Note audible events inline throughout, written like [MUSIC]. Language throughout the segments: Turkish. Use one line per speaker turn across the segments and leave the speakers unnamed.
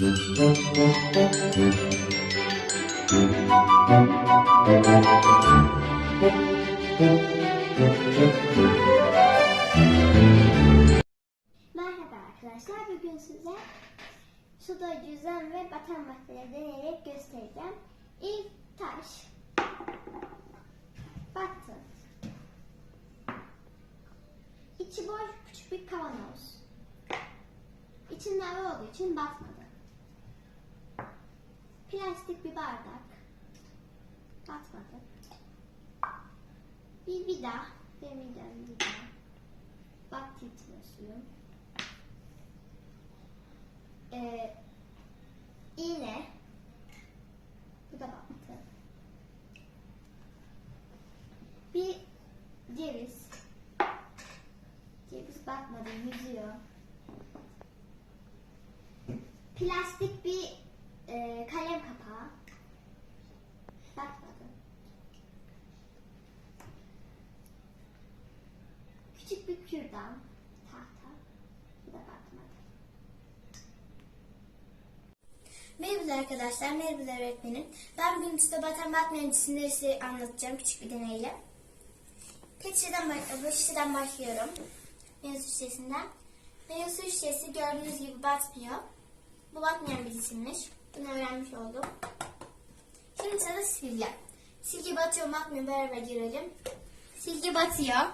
Merhaba arkadaşlar. Bugün size suda yüzen ve batan maddeleri deneyerek göstereceğim. İlk taş. Battı. İçi boş küçük bir kavanoz. İçinde hava olduğu için batmadı. Plastik bir bardak. Batmadı. Bir vida. Demirden vida. Bak titriyorsun. Ee, iğne. Bu da battı. Bir ceviz. Ceviz batmadı, yüzüyor. Plastik bir e, kalem kapağı. Batmadı. Küçük bir kürdan. Tahta. Bu da batmadı.
Merhabalar arkadaşlar, merhabalar öğretmenim. Ben bugün size batan batmayan cisimleri size anlatacağım küçük bir deneyle. Pet şişeden, baş- şişeden başlıyorum. Meyve su şişesinden. Meyve su şişesi gördüğünüz gibi batmıyor. Bu batmayan bir cisimmiş. Bunu öğrenmiş oldum. Şimdi sırada silgi. Silgi batıyor mu beraber girelim. Silgi batıyor.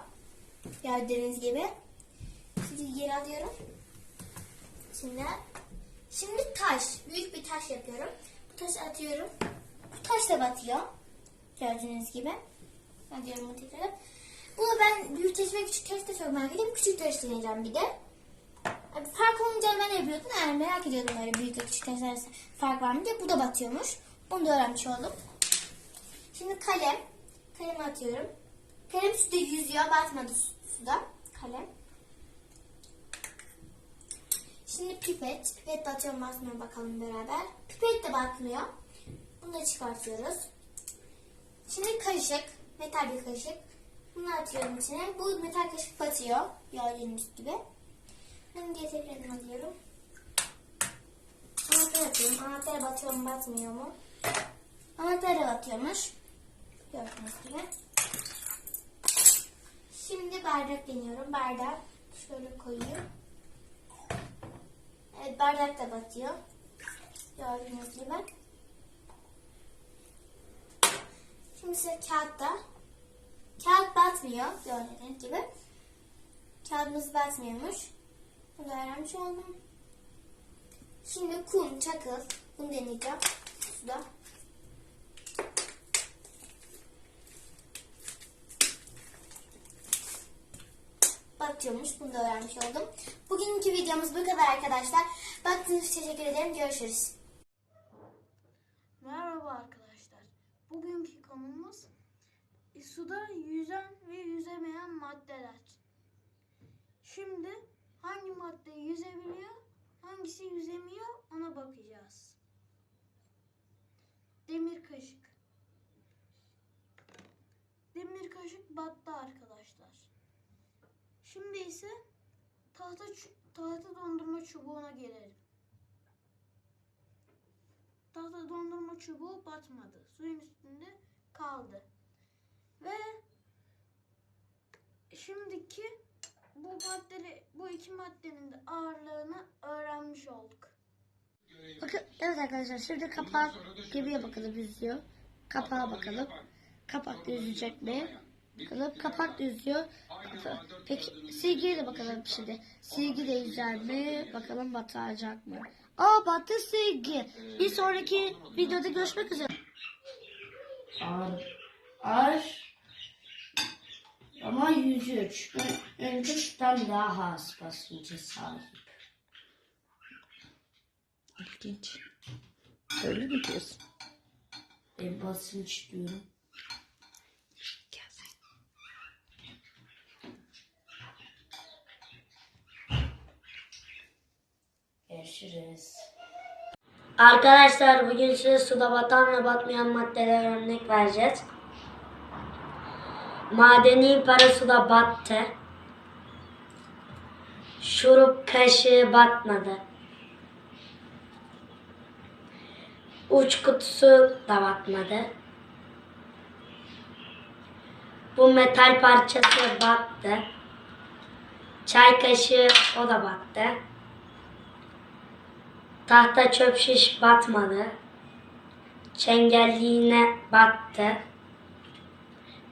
Gördüğünüz gibi. Silgi geri alıyorum. Şimdi Şimdi taş. Büyük bir taş yapıyorum. Bu taşı atıyorum. Bu taş da batıyor. Gördüğünüz gibi. Atıyorum bu tekrar. Bunu ben büyüteç ve küçük taş da merak ediyorum. Küçük taş deneyeceğim bir de. Abi fark olunca ben yapıyordum. Yani merak ediyordum öyle büyük ve küçük arasında fark var mı diye. Bu da batıyormuş. Bunu da öğrenmiş oldum. Şimdi kalem. Kalemi atıyorum. Kalem suda yüzüyor. Batmadı su- suda. Kalem. Şimdi pipet. Pipet batıyor mu basmıyor mu bakalım beraber. Pipet de batmıyor. Bunu da çıkartıyoruz. Şimdi kaşık. Metal bir kaşık. Bunu atıyorum içine. Bu metal kaşık batıyor. Gördüğünüz gibi. Bunu diye tekrar alıyorum. Anahtar atıyorum. Anahtar batıyor mu batmıyor mu? Anahtar da batıyormuş. Gördüğünüz gibi. Şimdi bardak deniyorum. Bardak şöyle koyayım. Evet bardak da batıyor. Gördüğünüz gibi. Şimdi size kağıtta. Kağıt batmıyor gördüğünüz gibi. Kağıdımız batmıyormuş. Bunu öğrenmiş oldum. Şimdi kum, çakıl. Bunu deneyeceğim. Suda. batıyormuş. Bunu da öğrenmiş oldum. Bugünkü videomuz bu kadar arkadaşlar. Baktığınız için teşekkür ederim. Görüşürüz.
Merhaba arkadaşlar. Bugünkü konumuz suda yüzen ve yüzemeyen maddeler. Şimdi hangi madde yüzebiliyor, hangisi yüzemiyor ona bakacağız. Demir kaşık. Demir kaşık battı arkadaşlar. Şimdi ise tahta tahta dondurma çubuğuna gelelim. Tahta dondurma çubuğu batmadı. Suyun üstünde kaldı. Ve şimdiki bu maddeleri, bu iki maddenin de ağırlığını öğrenmiş olduk.
Bakın evet arkadaşlar şimdi kapak gemiye bakalım yüzüyor. Kapağa bakalım. Kapak da yüzecek mi? Bakalım kapak da yüzüyor. Peki silgiye de bakalım şimdi. Silgi de yüzer mi? Bakalım batacak mı? Aa battı silgi. Bir sonraki videoda görüşmek üzere.
Ar, ar ama yüzüyor çünkü önce sudan daha az basınca sahip.
İlginç. Öyle mi diyorsun?
Ben basınç diyorum. Görüşürüz.
Arkadaşlar bugün size suda batan ve batmayan maddelere örnek vereceğiz. Madeni para suda battı. Şurup kaşığı batmadı. uç kutusu da batmadı. Bu metal parçası battı. Çay kaşığı o da battı. Tahta çöp şiş batmadı. Çengelliğine battı.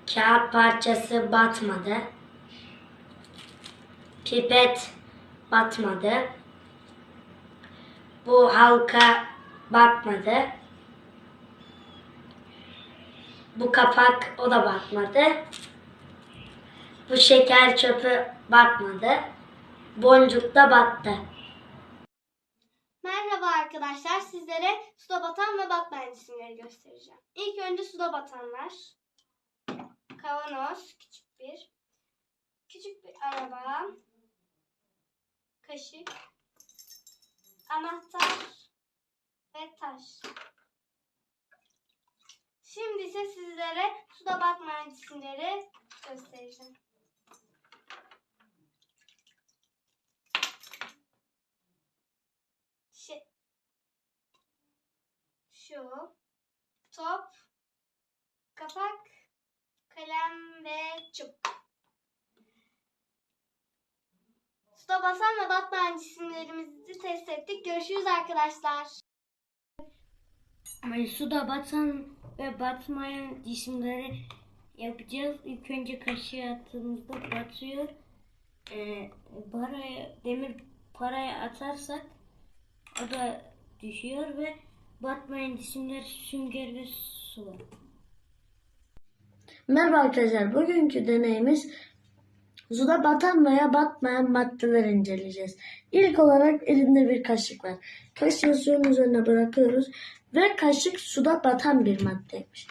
Kağıt parçası batmadı. Pipet batmadı. Bu halka batmadı. Bu kapak o da batmadı. Bu şeker çöpü batmadı. Boncuk da battı.
Merhaba arkadaşlar. Sizlere suda batan ve batmayan cisimleri göstereceğim. İlk önce suda batanlar. Kavanoz, küçük bir. Küçük bir araba. Kaşık. Anahtar ve taş. Şimdi ise sizlere suda batmayan cisimleri göstereceğim. Şey, şu top, kapak, kalem ve çubuk. Suda basan ve batmayan cisimlerimizi test ettik. Görüşürüz arkadaşlar.
Yani suda batan ve batmayan cisimleri yapacağız. İlk önce kaşığı attığımızda batıyor. Ee, paraya, demir paraya atarsak o da düşüyor ve batmayan cisimler sünger ve su var. Merhaba arkadaşlar. Bugünkü deneyimiz suda batan veya batmayan maddeler inceleyeceğiz. İlk olarak elimde bir kaşık var. Kaşığı suyun üzerine bırakıyoruz ve kaşık suda batan bir maddeymiş.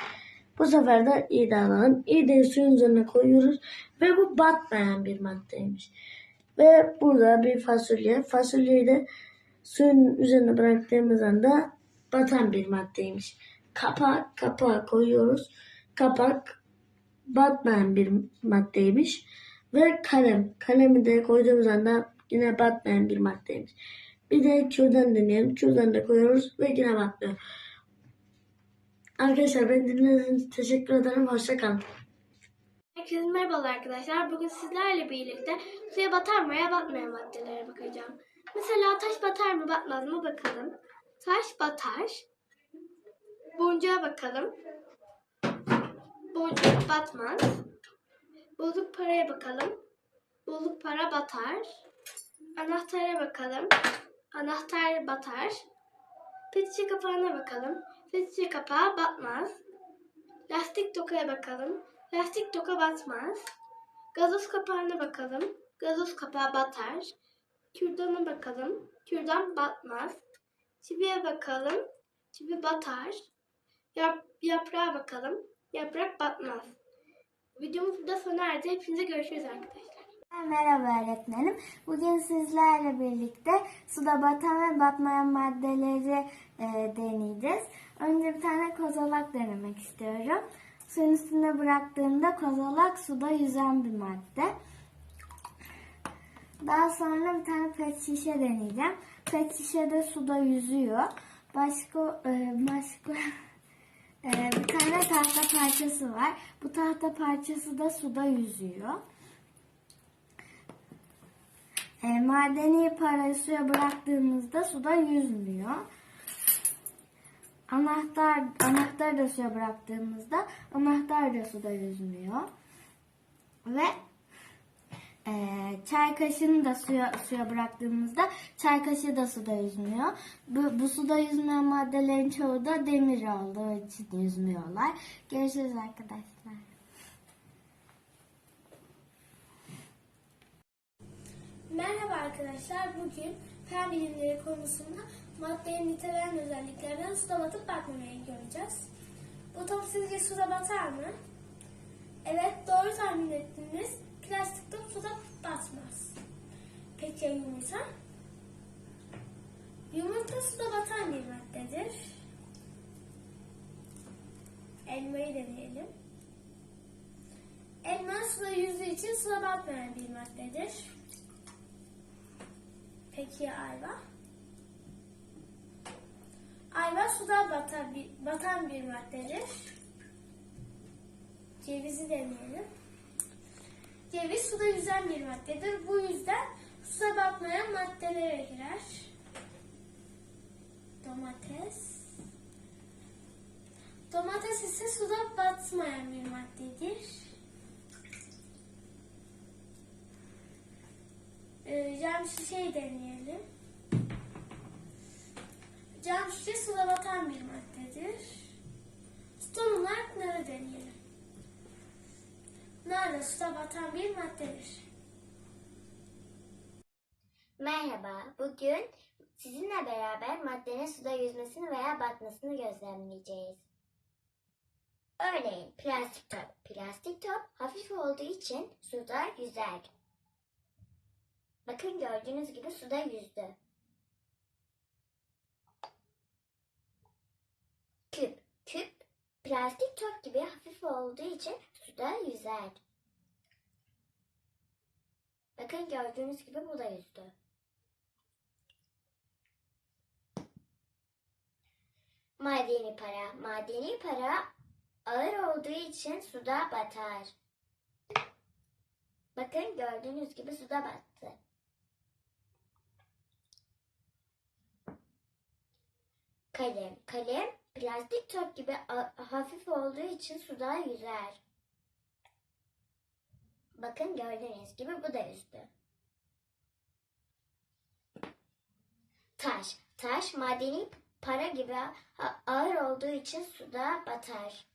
Bu sefer de iğde alalım. İğdeyi suyun üzerine koyuyoruz ve bu batmayan bir maddeymiş. Ve burada bir fasulye. Fasulyeyi de suyun üzerine bıraktığımız anda batan bir maddeymiş. Kapak, kapağı koyuyoruz. Kapak batmayan bir maddeymiş. Ve kalem. Kalemi de koyduğumuz anda yine batmayan bir maddeymiş. Bir de kürdan deneyelim. Kürdan da koyuyoruz ve yine batmıyor. Arkadaşlar beni dinlediğiniz teşekkür ederim. Hoşçakalın.
Herkese merhabalar arkadaşlar. Bugün sizlerle birlikte suya batar veya batmayan maddelere bakacağım. Mesela taş batar mı batmaz mı bakalım. Taş batar. Boncuğa bakalım. Boncuk batmaz. Bozuk paraya bakalım. Bozuk para batar. Anahtara bakalım. Anahtar batar. Pet şişe kapağına bakalım. Pet şişe kapağı batmaz. Lastik tokaya bakalım. Lastik toka batmaz. Gazoz kapağına bakalım. Gazoz kapağı batar. Kürdana bakalım. Kürdan batmaz. Çiviye bakalım. Çivi batar. Yap, yaprağa bakalım. Yaprak batmaz. Videomuz burada sona erdi. Hepinize görüşürüz arkadaşlar.
Merhaba öğretmenim. Bugün sizlerle birlikte suda batan ve batmayan maddeleri e, deneyeceğiz. Önce bir tane kozalak denemek istiyorum. Suyun üstüne bıraktığımda kozalak suda yüzen bir madde. Daha sonra bir tane pet şişe deneyeceğim. Pet şişe de suda yüzüyor. Başka e, başka [LAUGHS] e, bir tane tahta parçası var. Bu tahta parçası da suda yüzüyor. E, madeni parayı suya bıraktığımızda suda yüzmüyor. Anahtar anahtar da suya bıraktığımızda anahtar da suda yüzmüyor. Ve e, çay kaşığını da suya suya bıraktığımızda çay kaşığı da suda yüzmüyor. Bu, bu suda yüzmeyen maddelerin çoğu da demir olduğu için yüzmüyorlar. Görüşürüz arkadaşlar.
Merhaba arkadaşlar. Bugün fen bilimleri konusunda maddenin niteleyen özelliklerden suda batıp batmamayı göreceğiz. Bu top sizce suda batar mı? Evet doğru tahmin ettiniz. Plastik top suda batmaz. Peki ya yumurta? Yumurta suda batan bir maddedir. Elmayı deneyelim. Elma suda yüzdüğü için suda batmayan bir maddedir. Peki ya ayva? Ayva
suda batan bir, batan bir maddedir. Cevizi deneyelim. Ceviz suda yüzen bir maddedir. Bu yüzden suda batmayan maddelere girer. Domates. Domates ise suda batmayan bir maddedir. Ee, cam şişeyi deneyelim. Cam şişe suda batan bir maddedir. Son olarak narı deneyelim. Nar da suda batan bir maddedir.
Merhaba, bugün sizinle beraber maddenin suda yüzmesini veya batmasını gözlemleyeceğiz. Örneğin plastik top. Plastik top hafif olduğu için suda yüzer. Bakın gördüğünüz gibi suda yüzdü. Küp. Küp plastik top gibi hafif olduğu için suda yüzer. Bakın gördüğünüz gibi bu da yüzdü. Madeni para. Madeni para ağır olduğu için suda batar. Bakın gördüğünüz gibi suda battı. Kalem. Kalem plastik top gibi hafif olduğu için suda yüzer. Bakın gördüğünüz gibi bu da yüzdü. Taş. Taş madeni para gibi ağır olduğu için suda batar.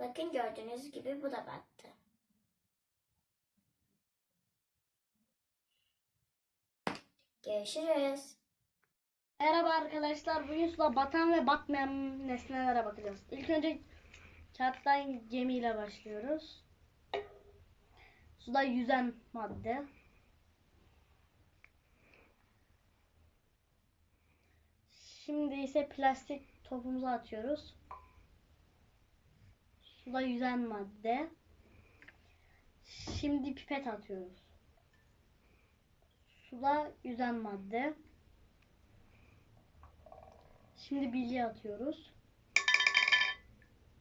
Bakın gördüğünüz gibi bu da battı. Görüşürüz.
Merhaba arkadaşlar. Bugün suda batan ve batmayan nesnelere bakacağız. İlk önce kağıttan gemiyle başlıyoruz. Suda yüzen madde. Şimdi ise plastik topumuzu atıyoruz. Suda yüzen madde. Şimdi pipet atıyoruz. Suda yüzen madde. Şimdi bilye atıyoruz.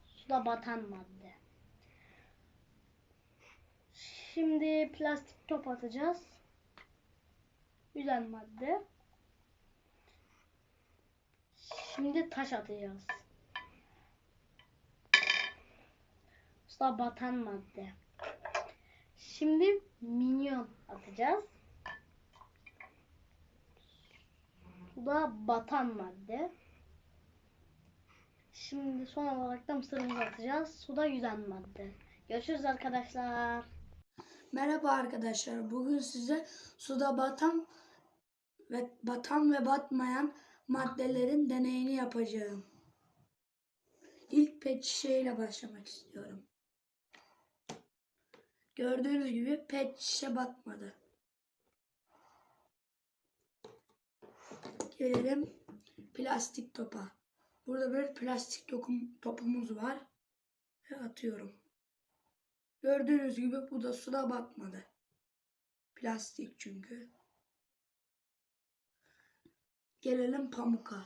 Suda batan madde. Şimdi plastik top atacağız. Yüzen madde. Şimdi taş atacağız. Suda batan madde. Şimdi minyon atacağız. Suda batan madde. Şimdi son olarak da mısırımızı atacağız. Suda yüzen madde. Görüşürüz arkadaşlar.
Merhaba arkadaşlar. Bugün size suda batan ve batan ve batmayan maddelerin deneyini yapacağım. İlk pet şişeyle başlamak istiyorum. Gördüğünüz gibi pet şişe batmadı. Gelelim plastik topa. Burada bir plastik tokum, topumuz var. Ve atıyorum. Gördüğünüz gibi bu da suda batmadı. Plastik çünkü. Gelelim pamuka.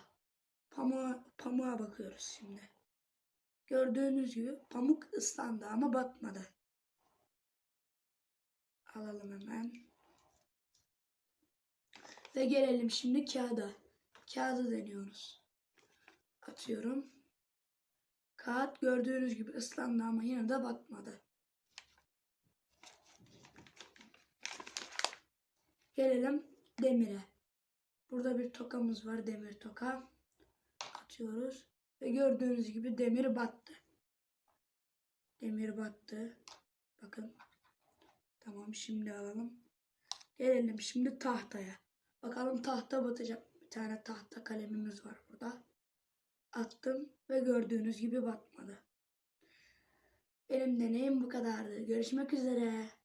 Pamuğa, pamuğa bakıyoruz şimdi. Gördüğünüz gibi pamuk ıslandı ama batmadı. Alalım hemen. Ve gelelim şimdi kağıda. Kağıdı deniyoruz. Atıyorum. Kağıt gördüğünüz gibi ıslandı ama yine de batmadı. Gelelim demire. Burada bir tokamız var. Demir toka. Atıyoruz. Ve gördüğünüz gibi demir battı. Demir battı. Bakın. Tamam şimdi alalım. Gelelim şimdi tahtaya. Bakalım tahta batacak. Bir tane tahta kalemimiz var burada. Attım ve gördüğünüz gibi batmadı. Benim deneyim bu kadardı. Görüşmek üzere.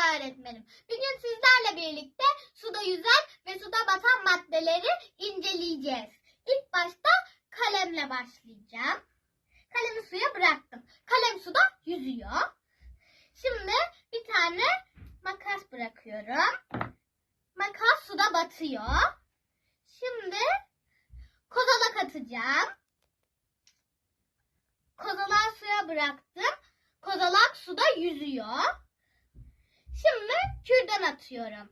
Öğretmenim. Bugün sizlerle birlikte suda yüzen ve suda batan maddeleri inceleyeceğiz. İlk başta kalemle başlayacağım. Kalemi suya bıraktım. Kalem suda yüzüyor. Şimdi bir tane makas bırakıyorum. Makas suda batıyor. Şimdi kozalak
atacağım. Kozalağı suya bıraktım. Kozalak suda yüzüyor. Şimdi kürdan atıyorum.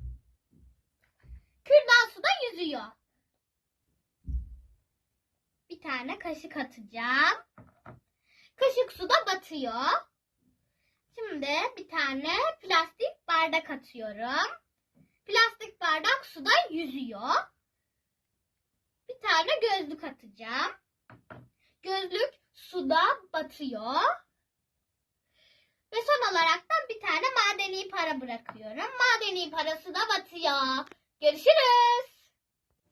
Kürdan suda yüzüyor. Bir tane kaşık atacağım. Kaşık suda batıyor. Şimdi bir tane plastik bardak atıyorum. Plastik bardak suda yüzüyor. Bir tane gözlük atacağım. Gözlük suda batıyor. Ve son olarak da bir tane madeni para bırakıyorum. Madeni para suda batıyor. Görüşürüz.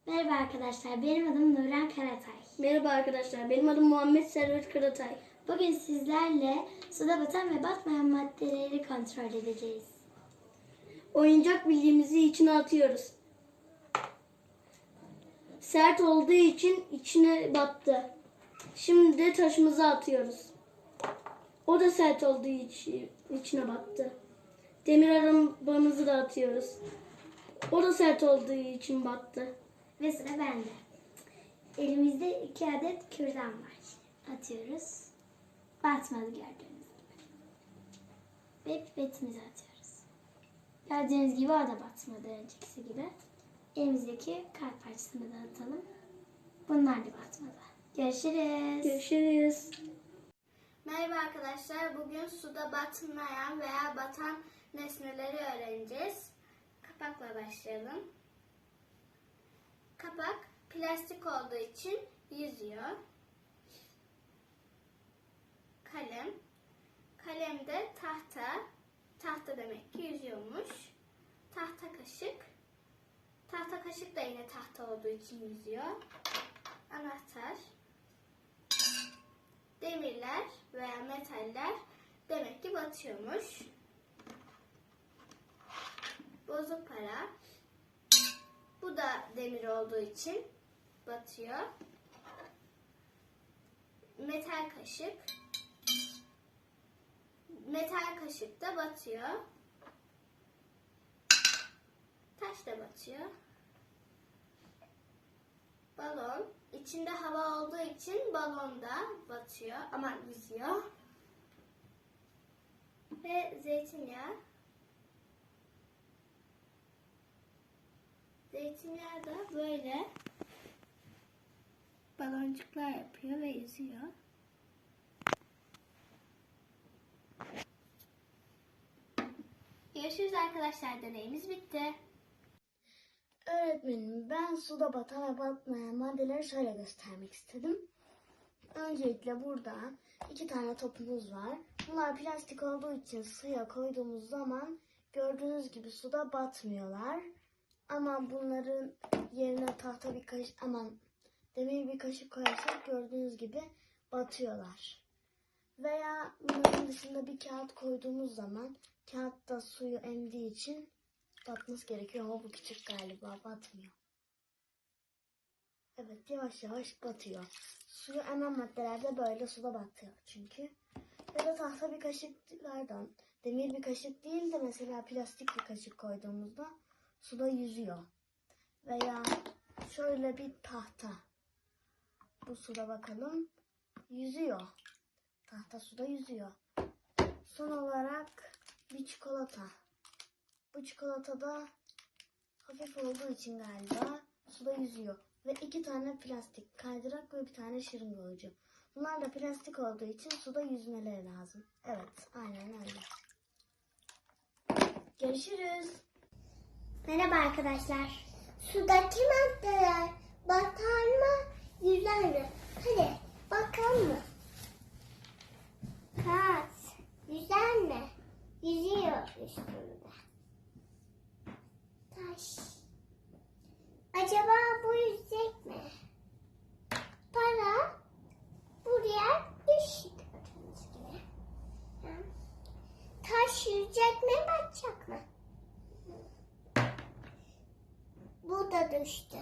Merhaba arkadaşlar, benim adım Nurhan Karatay.
Merhaba arkadaşlar. Benim adım Muhammed Servet Karatay.
Bugün sizlerle suda batan ve batmayan maddeleri kontrol edeceğiz.
Oyuncak bildiğimizi içine atıyoruz. Sert olduğu için içine battı. Şimdi de taşımızı atıyoruz. O da sert olduğu için içine battı. Demir arabamızı da atıyoruz. O da sert olduğu için battı.
Ve sıra bende. Elimizde iki adet kürdan var. Atıyoruz. Batmadı gördüğünüz gibi. Ve pipetimizi atıyoruz. Gördüğünüz gibi o da batmadı öncekisi gibi. Elimizdeki kalp parçasını da atalım. Bunlar da batmadı. Görüşürüz.
Görüşürüz.
Merhaba arkadaşlar. Bugün suda batmayan veya batan nesneleri öğreneceğiz. Kapakla başlayalım. Kapak plastik olduğu için yüzüyor. Kalem. Kalem de tahta. Tahta demek ki yüzüyormuş. Tahta kaşık. Tahta kaşık da yine tahta olduğu için yüzüyor. Anahtar demirler veya metaller demek ki batıyormuş. Bozuk para. Bu da demir olduğu için batıyor. Metal kaşık. Metal kaşık da batıyor. Taş da batıyor. Balon. İçinde hava olduğu için balon da batıyor ama yüzüyor. Ve zeytinyağı. Zeytinyağı da böyle baloncuklar yapıyor ve yüzüyor. Görüşürüz arkadaşlar. Deneyimiz bitti.
Öğretmenim ben suda batan ve batmayan maddeleri şöyle göstermek istedim. Öncelikle burada iki tane topumuz var. Bunlar plastik olduğu için suya koyduğumuz zaman gördüğünüz gibi suda batmıyorlar. Ama bunların yerine tahta bir kaşık aman demir bir kaşık koyarsak gördüğünüz gibi batıyorlar. Veya bunların dışında bir kağıt koyduğumuz zaman kağıt da suyu emdiği için batması gerekiyor ama bu küçük galiba batmıyor. Evet yavaş yavaş batıyor. Suyu emen maddelerde böyle suda batıyor çünkü. Ya da tahta bir kaşıklardan demir bir kaşık değil de mesela plastik bir kaşık koyduğumuzda suda yüzüyor. Veya şöyle bir tahta. Bu suda bakalım yüzüyor. Tahta suda yüzüyor. Son olarak bir çikolata. Bu çikolata da hafif olduğu için galiba suda yüzüyor. Ve iki tane plastik kaydırak ve bir tane şırınga ucu. Bunlar da plastik olduğu için suda yüzmeleri lazım. Evet, aynen öyle. Görüşürüz.
Merhaba arkadaşlar. Sudaki maddeler batar mı, yüzer mi? Hadi bakalım mı? Kağıt yüzer mi? Yüzüyor üstünde. Taş. Acaba bu yüzecek mi? Para buraya düştü gördüğünüz gibi. Taş yüzecek mi, batacak mı? Bu da düştü.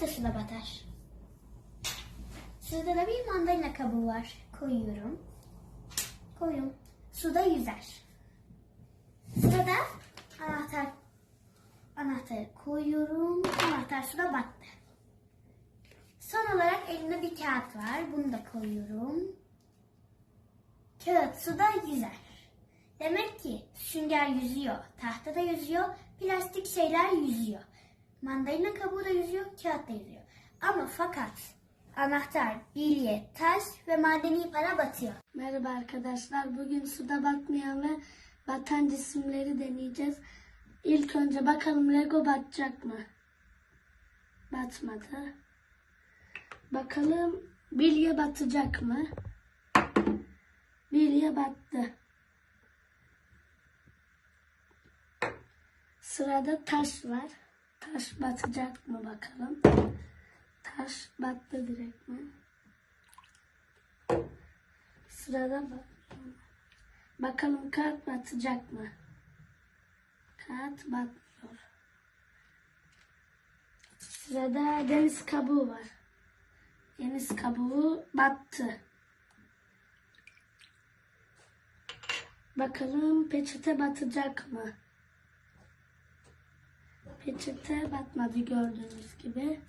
Da
suda batar. Suda da bir mandalina kabuğu var. Koyuyorum. Koyun. Suda yüzer. Sırada anahtar anahtarı koyuyorum. Anahtar suda battı. Son olarak elimde bir kağıt var. Bunu da koyuyorum. Kağıt suda yüzer. Demek ki sünger yüzüyor, tahta da yüzüyor, plastik şeyler yüzüyor. Mandalina kabuğu da yüzüyor, kağıt da yüzüyor. Ama fakat anahtar, bilye, taş ve madeni para batıyor.
Merhaba arkadaşlar. Bugün suda batmayan ve batan cisimleri deneyeceğiz. İlk önce bakalım Lego batacak mı? Batmadı. Bakalım bilye batacak mı? Bilye battı. Sırada taş var. Taş batacak mı bakalım? Taş battı direkt mi? Sırada bak. Bakalım kağıt batacak mı? Kağıt batmıyor. Sırada deniz kabuğu var. Deniz kabuğu battı. Bakalım peçete batacak mı? Peçete batmadı gördüğünüz gibi.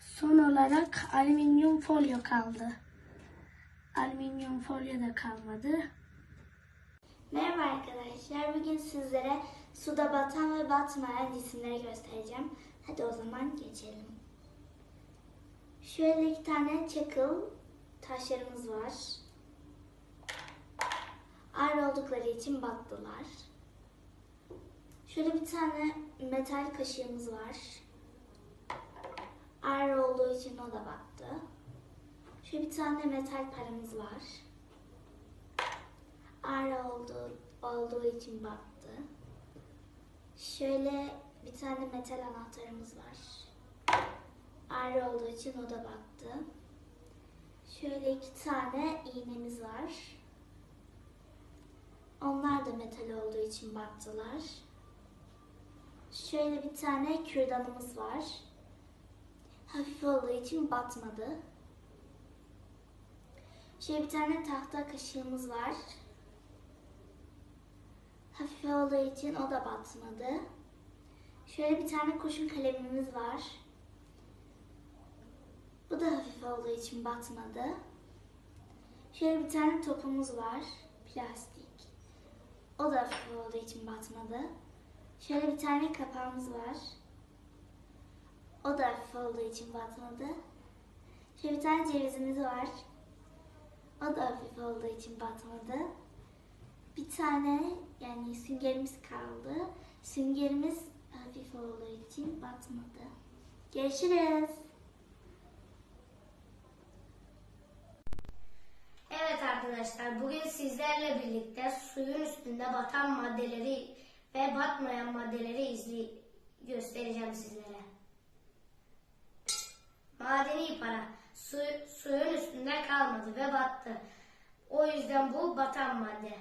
Son olarak alüminyum folyo kaldı. Alüminyum folyo da kalmadı.
Merhaba arkadaşlar. Bugün sizlere suda batan ve batmayan cisimleri göstereceğim. Hadi o zaman geçelim. Şöyle iki tane çakıl taşlarımız var. Ağır oldukları için battılar. Şöyle bir tane metal kaşığımız var. Ağır olduğu için o da battı. Şöyle bir tane metal paramız var. Ağır olduğu, olduğu için battı. Şöyle bir tane metal anahtarımız var. Ağır olduğu için o da battı. Şöyle iki tane iğnemiz var. Onlar da metal olduğu için battılar. Şöyle bir tane kürdanımız var. Hafif olduğu için batmadı. Şöyle bir tane tahta kaşığımız var. Hafif olduğu için o da batmadı. Şöyle bir tane kurşun kalemimiz var. Bu da hafif olduğu için batmadı. Şöyle bir tane topumuz var. Plastik. O da hafif olduğu için batmadı. Şöyle bir tane kapağımız var. O da hafif olduğu için batmadı. Şöyle bir tane cevizimiz var. O da hafif olduğu için batmadı. Bir tane yani süngerimiz kaldı. Süngerimiz hafif olduğu için batmadı. Görüşürüz.
Evet arkadaşlar bugün sizlerle birlikte suyun üstünde batan maddeleri
ve batmayan maddeleri izli göstereceğim sizlere. Madeni para su, suyun üstünde kalmadı ve battı. O yüzden bu batan madde.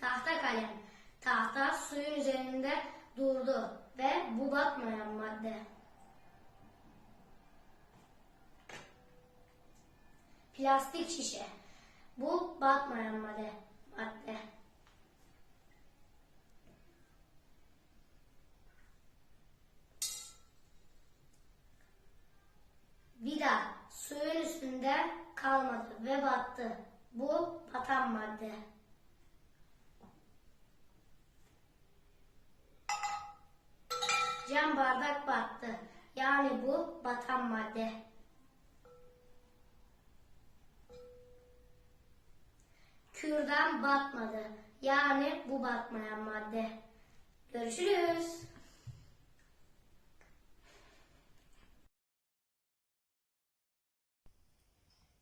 Tahta kalem. Tahta suyun üzerinde durdu ve bu batmayan madde. Plastik şişe. Bu batmayan madde. madde. Vida suyun üstünde kalmadı ve battı. Bu batan madde. Cam bardak battı. Yani bu batan madde. Kürdan batmadı. Yani bu batmayan madde. Görüşürüz.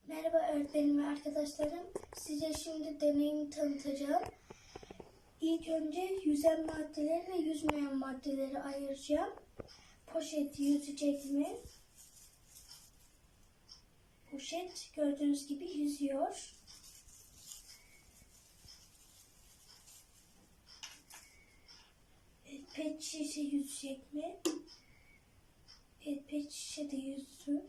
Merhaba öğretmenim ve arkadaşlarım. Size şimdi deneyimi tanıtacağım. İlk önce yüzen maddeleri ve yüzmeyen maddeleri ayıracağım. Poşet yüzecek mi? Poşet gördüğünüz gibi yüzüyor. Evet, pet şişe yüzecek mi? Evet, pet şişe de yüzdü.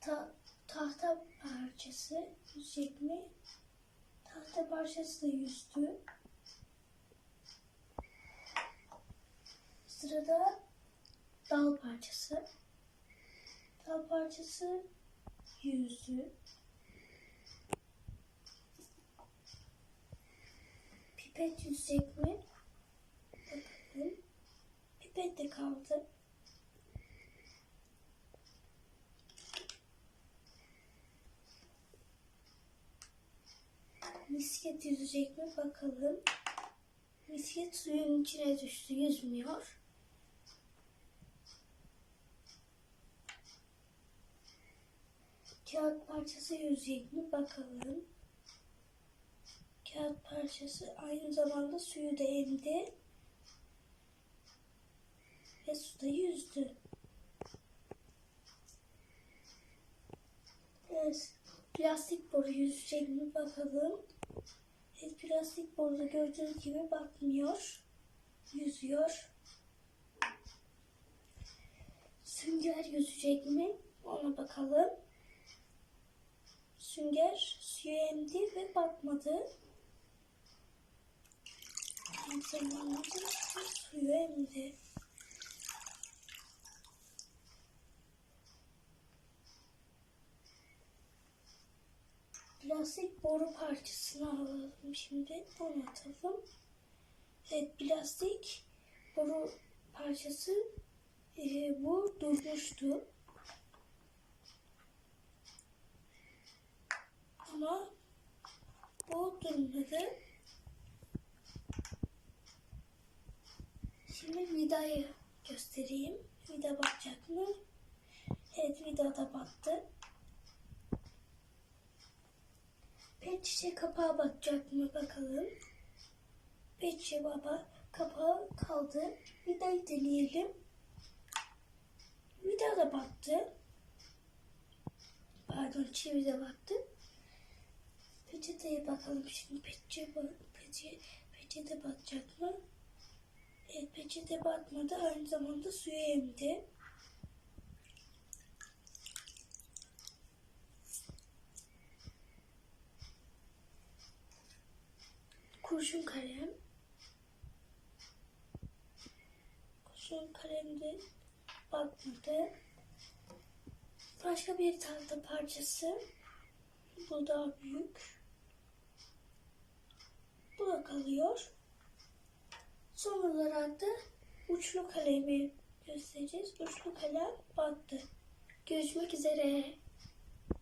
Ta- tahta parçası yüzecek mi? Tahta parçası da yüzdü. Sırada dal parçası. Dal parçası yüzdü. Pipet yüzecek mi? Bakalım. Pipet de kaldı. Misket yüzecek mi bakalım. Misket suyun içine düştü, yüzmüyor. Kağıt parçası yüzecek mi bakalım. Kağıt parçası aynı zamanda suyu da emdi. Ve suda yüzdü. Evet. Plastik boru yüzecek mi bakalım. Evet, plastik boruda gördüğünüz gibi bakmıyor. Yüzüyor. Sünger yüzecek mi? Ona bakalım. Sünger suyu emdi ve batmadı. Emdi. Plastik boru parçasını alalım şimdi. Onu atalım. Evet plastik boru parçası e, bu durmuştu. Ama bu durmadı. Şimdi vidayı göstereyim. Vida batacak mı? Evet vida da battı. Pet şişe kapağı batacak mı bakalım. Pet şişe baba kapağı kaldı. Vidayı deneyelim. Vida da battı. Pardon çivi de battı. Peçeteye bakalım şimdi. Peçete, peçete, peçete batacak mı? Evet peçete batmadı. Aynı zamanda suyu emdi. kurşun kalem. Kurşun kalemde bakmadı. Başka bir tahta parçası. Bu daha büyük. Bu da kalıyor. Son olarak da uçlu kalemi göstereceğiz. Uçlu kalem battı. Görüşmek üzere.